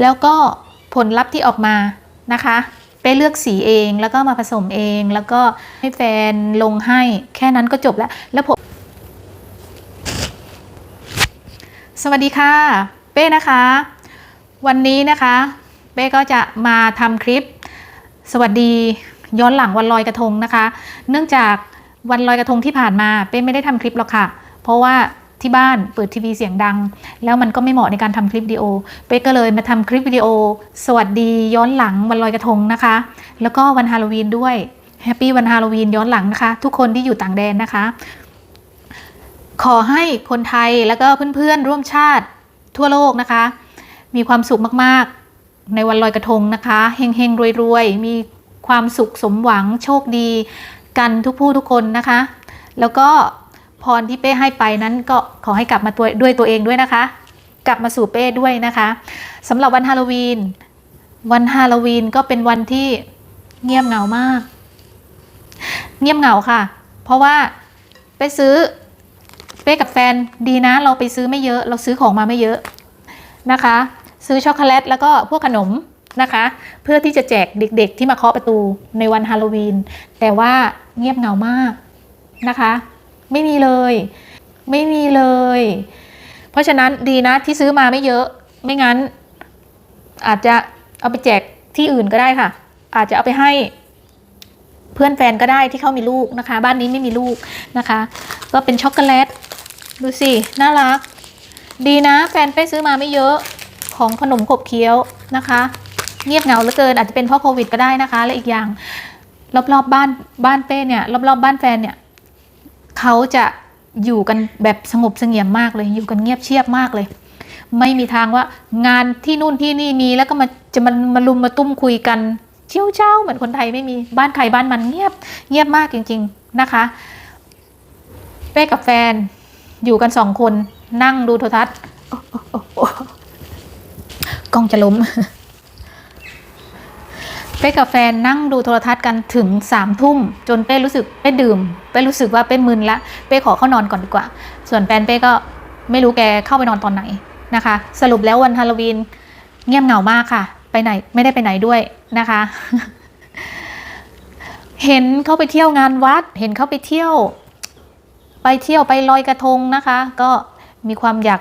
แล้วก็ผลลัพธ์ที่ออกมานะคะเป้เลือกสีเองแล้วก็มาผสมเอง แล้วก็ให้แฟนลงให้แค่นั้นก็จบแล้ว แล้วผม สวัสดีค่ะ เป้นะคะ วันนี้นะคะ เป้ก็จะมาทำคลิป สวัสดีย้อนหลังวันลอยกระทงนะคะ เนื่องจากวันลอยกระทงที่ผ่านมา เป้ไม่ได้ทำคลิปหรอกค่ะ เพราะว่า ที่บ้านเปิดทีวีเสียงดัง แล้วมันก็ไม่เหมาะในการทำคลิปวิดีโอ เป้ก็เลยมาทำคลิปวิดีโอ สวัสดีย้อนหลังวันลอยกระทงนะคะ แล้วก็วันฮาโลวีนด้วยแฮปปี้วันฮาโลวีนย้อนหลังนะคะ ทุกคนที่อยู่ต่างแดนนะคะ ขอให้คนไทยแล้วก็เพื่อนๆร่วมชาติทั่วโลกนะคะ มีความสุขมากๆ ในวันลอยกระทงนะคะเฮงๆรวยๆ มีความสุขสมหวังโชคดี กันทุกผู้ทุกคนนะคะ แล้วก็ พรที่เป้ให้ไปนั้นก็ขอให้กลับมาตัวด้วยตัวเองด้วยนะคะ กลับมาสู่เป้ด้วยนะคะสำหรับวันฮาโลวีน วันฮาโลวีนก็เป็นวันที่เงียบเหงามาก เงียบเหงาค่ะ เพราะว่าไปซื้อเป้กับแฟนดีนะ เราไปซื้อไม่เยอะ เราซื้อของมาไม่เยอะนะคะ ซื้อช็อกโกแลตแล้วก็พวกขนมนะคะ เพื่อที่จะแจกเด็ก ๆ ที่มาเคาะประตูในวันฮาโลวีนแต่ว่าเงียบเหงามากนะคะ ไม่มีเลย ไม่มีเลย เพราะฉะนั้นดีนะที่ซื้อมาไม่เยอะ ไม่งั้น อาจจะเอาไปแจกที่อื่นก็ได้ค่ะ อาจจะเอาไปให้เพื่อนแฟนก็ได้ที่เขามีลูกนะคะ บ้านนี้ไม่มีลูกนะคะ ก็เป็นช็อกโกแลต ดูสิ น่ารัก ดีนะ แฟนเป้ซื้อมาไม่เยอะของขนมขบเคี้ยวนะคะ เงียบเหงาเหลือเกิน อาจจะเป็นเพราะโควิดก็ได้นะคะ และอีกอย่าง รอบๆบบ้านบ้านเป้เนี่ยรอบๆบ้านแฟนเนี่ย เขาจะอยู่กันแบบสงบเสงี่ยมมากเลย อยู่กันเงียบเชียบมากเลย ไม่มีทางว่างานที่นู่นที่นี่มีแล้วก็มาจะมันมาลุมมาตุ้มคุยกันเชี่ยวเจ้าเหมือนคนไทยไม่มีบ้านใครบ้านมันเงียบ เงียบมากจริง ๆนะคะเป้กับแฟนอยู่กันสองคนนั่งดูโทรทัศน์กล้องจะล้ม ป้กับแฟนนั่งดูโทรทัศน์กันถึงสามทุ่มจนเป้รู้สึกเป้ดื่มเป้รู้สึกว่าเป้มึนละเป้ขอเข้านอนก่อนดีกว่า ส่วนแฟนเป้ก็ไม่รู้แกเข้าไปนอนตอนไหนนะคะ สรุปแล้ววันฮาโลวีนเงียบเหงามากค่ะ ไปไหนไม่ได้ไปไหนด้วยนะคะ เห็นเขาไปเที่ยวงานวัด เห็นเขาไปเที่ยว ไปเที่ยวไปลอยกระทงนะคะ ก็มีความอยาก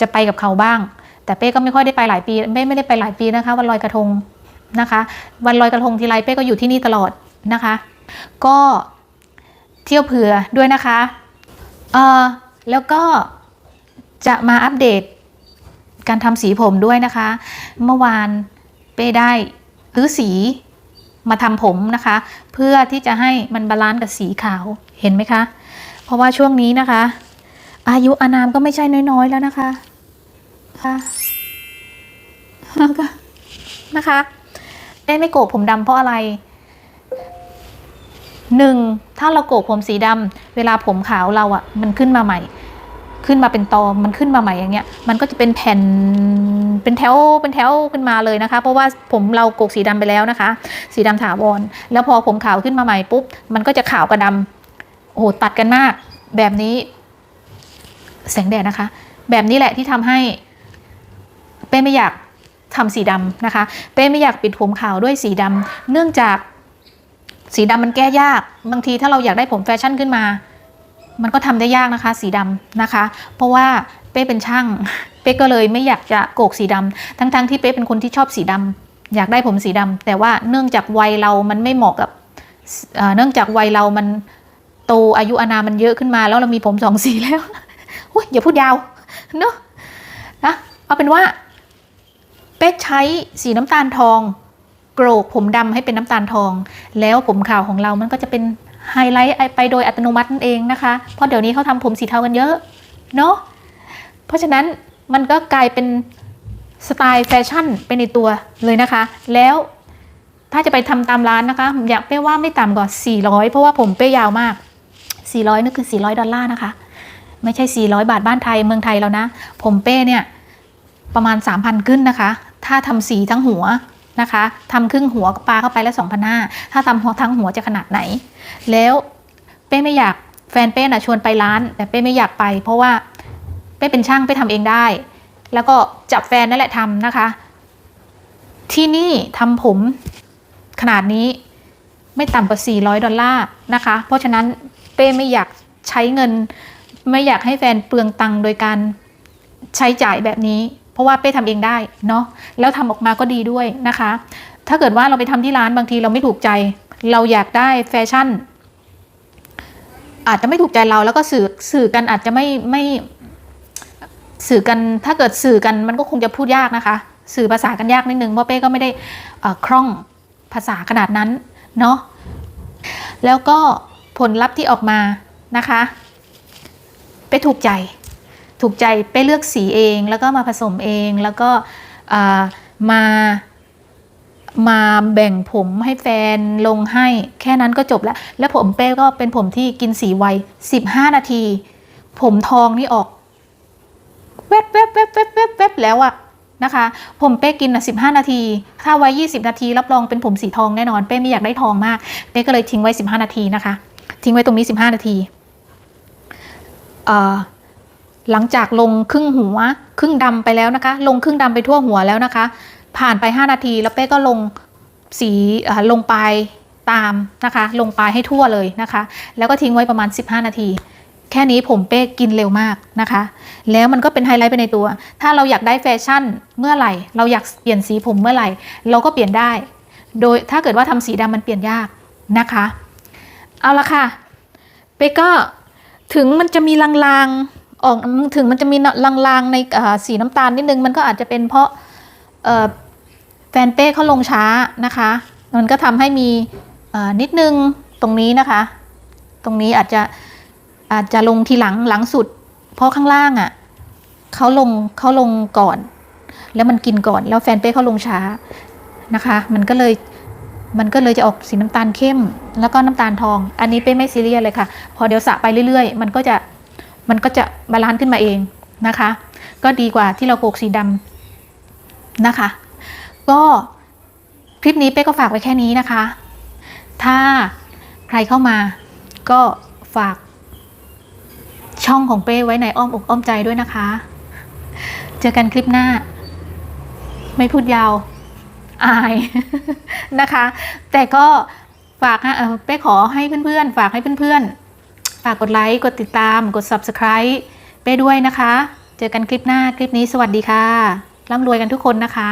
จะไปกับเขาบ้าง แต่เป้ก็ไม่ค่อยได้ไปหลายปีเป้ไม่ได้ไปหลายปีนะคะวันลอยกระทง นะคะ วันลอยกระทงทีไรเป้ก็อยู่ที่นี่ตลอดนะคะ ก็เที่ยวเผื่อด้วยนะคะเออแล้วก็จะมาอัปเดตการทำสีผมด้วยนะคะ เมื่อวานเป้ได้ซื้อสีมาทำผมนะคะ เพื่อที่จะให้มันบาลานซ์กับสีขาวเห็นไหมคะ เพราะว่าช่วงนี้นะคะ อายุอานามก็ไม่ใช่น้อยๆแล้วนะคะค่ะนะคะ นะคะเต้ไม่โกกผมดำเพราะอะไรหนึ่งถ้าเราโกกผมสีดำเวลาผมขาวเราอะ่ะ มันขึ้นมาใหม่ ขึ้นมาเป็นตอมันขึ้นมาใหม่อย่างเงี้ย มันก็จะเป็นแผ่นเป็นแถวเป็นแถวขึ้นมาเลยนะคะ เพราะว่าผมเราโกกสีดำไปแล้วนะคะ สีดำถาวรแล้วพอผมขาวขึ้นมาใหม่ปุ๊บมันก็จะขาวกับดำโอ้โหตัดกันมาก แบบนี้ แสงแดดนะคะ แบบนี้แหละที่ทำให้เป้ไม่อยาก ทำสีดำนะคะ เป้ไม่อยากปิดผมขาวด้วยสีดำเนื่องจากสีดำมันแก้ยาก บางทีถ้าเราอยากได้ผมแฟชั่นขึ้นมา มันก็ทำได้ยากนะคะ สีดำนะคะ เพราะว่าเป้เป็นช่าง เป้ก็เลยไม่อยากจะโกกสีดำทั้งๆที่เป้เป็นคนที่ชอบสีดำอยากได้ผมสีดำแต่ว่าเนื่องจากวัยเรามันไม่เหมาะกับเนื่องจากวัยเรามันโตอายุอนามันเยอะขึ้นมา แล้วเรามีผมสองสีแล้วอ้ยอย่าพูดยาวเนอะนะเอาเป็นว่า เป๊กใช้สีน้ำตาลทอง โกรกผมดำให้เป็นน้ำตาลทอง แล้วผมขาวของเรามันก็จะเป็นไฮไลท์ไปโดยอัตโนมัตินั่นเองนะคะ เพราะเดี๋ยวนี้เขาทำผมสีเทากันเยอะ เนาะเพราะฉะนั้นมันก็กลายเป็นสไตล์แฟชั่นไปในตัวเลยนะคะ แล้วถ้าจะไปทำตามร้านนะคะ อยากเป้ว่าไม่ต่ำกว่า 400 เพราะว่าผมเป้ยาวมาก 400นั่นคือ 400 ดอลลาร์นะคะ ไม่ใช่ 400 บาทบ้านไทยเมืองไทยแล้วนะ ผมเป้เนี่ย ประมาณ 3,000 ขึ้นนะคะ ถ้าทำสีทั้งหัวนะคะทำครึ่งหัวปลาเข้าไปแล้ว2,500ถ้าทำหัวทั้งหัวจะขนาดไหน แล้วเป้ไม่อยากแฟนเป้นะชวนไปร้าน แต่เป้ไม่อยากไป เพราะว่าเป้เป็นช่างเป้ทำเองได้ แล้วก็จับแฟนนั่นแหละทำนะคะ ที่นี่ทำผมขนาดนี้ไม่ต่ำกว่า 400 ดอลลาร์นะคะ เพราะฉะนั้นเป้ไม่อยากใช้เงิน ไม่อยากให้แฟนเปลืองตังค์โดยการใช้จ่ายแบบนี้ เพราะว่าเป้ทำเองได้เนาะแล้วทำออกมาก็ดีด้วยนะคะ ถ้าเกิดว่าเราไปทำที่ร้านบางทีเราไม่ถูกใจ เราอยากได้แฟชั่น อาจจะไม่ถูกใจเราแล้วก็สื่อสื่อกันอาจจะไม่ไม่สื่อกันถ้าเกิดสื่อกันมันก็คงจะพูดยากนะคะ สื่อภาษากันยากนิดนึงเพราะเป้ก็ไม่ได้คล่องภาษาขนาดนั้นเนาะแล้วก็ผลลัพธ์ที่ออกมานะคะเป้ถูกใจ ถูกใจเป้เลือกสีเอง แล้วก็มาผสมเองแล้วก็มามาแบ่งผมให้แฟนลงให้แค่นั้นก็จบแล้ว แล้วผมเป้ก็เป็นผมที่กินสีไว 15 นาที ผมทองนี่ออกแวบแวบแวบแวบแวบแวบแล้วอะนะคะ ผมเป้กินอะสิบห้านาที ถ้าไว้ยี่สิบนาที รับรองเป็นผมสีทองแน่นอน เป้ไม่อยากได้ทองมาก เป้ก็เลยทิ้งไว้สิบห้านาทีนะคะ ทิ้งไว้ตรงนี้สิบห้านาทีเอ่อ หลังจากลงครึ่งหัว ครึ่งดำไปแล้วนะคะ ลงครึ่งดำไปทั่วหัวแล้วนะคะ ผ่านไปห้านาทีแล้วเป้ก็ลงสีลงปลายตามนะคะ ลงปลายให้ทั่วเลยนะคะ แล้วก็ทิ้งไว้ประมาณ 15 นาที แค่นี้ผมเป้กินเร็วมากนะคะ แล้วมันก็เป็นไฮไลท์ไปในตัว ถ้าเราอยากได้แฟชั่นเมื่อไหร่ เราอยากเปลี่ยนสีผมเมื่อไหร่ เราก็เปลี่ยนได้ โดยถ้าเกิดว่าทำสีดำมันเปลี่ยนยากนะคะ เอาละค่ะ เป้ก็ถึงมันจะมีลางๆ ออกถึงมันจะมีลางๆในสีน้ำตาลนิดนึง มันก็อาจจะเป็นเพราะแฟนเป้เขาลงช้านะคะ มันก็ทำให้มีนิดนึงตรงนี้นะคะ ตรงนี้อาจจะอาจจะลงทีหลังหลังสุด เพราะข้างล่างอะ่ะเขาลงเขาลงก่อน แล้วมันกินก่อน แล้วแฟนเป้เขาลงช้านะคะ มันก็เลยมันก็เลยจะออกสีน้ำตาลเข้ม แล้วก็น้ำตาลทอง อันนี้เป้ไม่ซีเรียสเลยค่ะ พอเดี๋ยวสระไปเรื่อยๆ มันก็จะ มันก็จะบาลานซ์ขึ้นมาเองนะคะ ก็ดีกว่าที่เราโกกสีดำนะคะ ก็คลิปนี้เป้ก็ฝากไว้แค่นี้นะคะ ถ้าใครเข้ามาก็ฝากช่องของเป้ไว้ในอ้อมอกอ้อมใจด้วยนะคะ เจอกันคลิปหน้า ไม่พูดยาว อายนะคะ แต่ก็ฝากนะเป้ขอให้เพื่อนๆ ฝากให้เพื่อนๆ ฝากกดไลค์ กดติดตาม กด subscribe ไปด้วยนะคะ เจอกันคลิปหน้า คลิปนี้สวัสดีค่ะ ร่ำรวยกันทุกคนนะคะ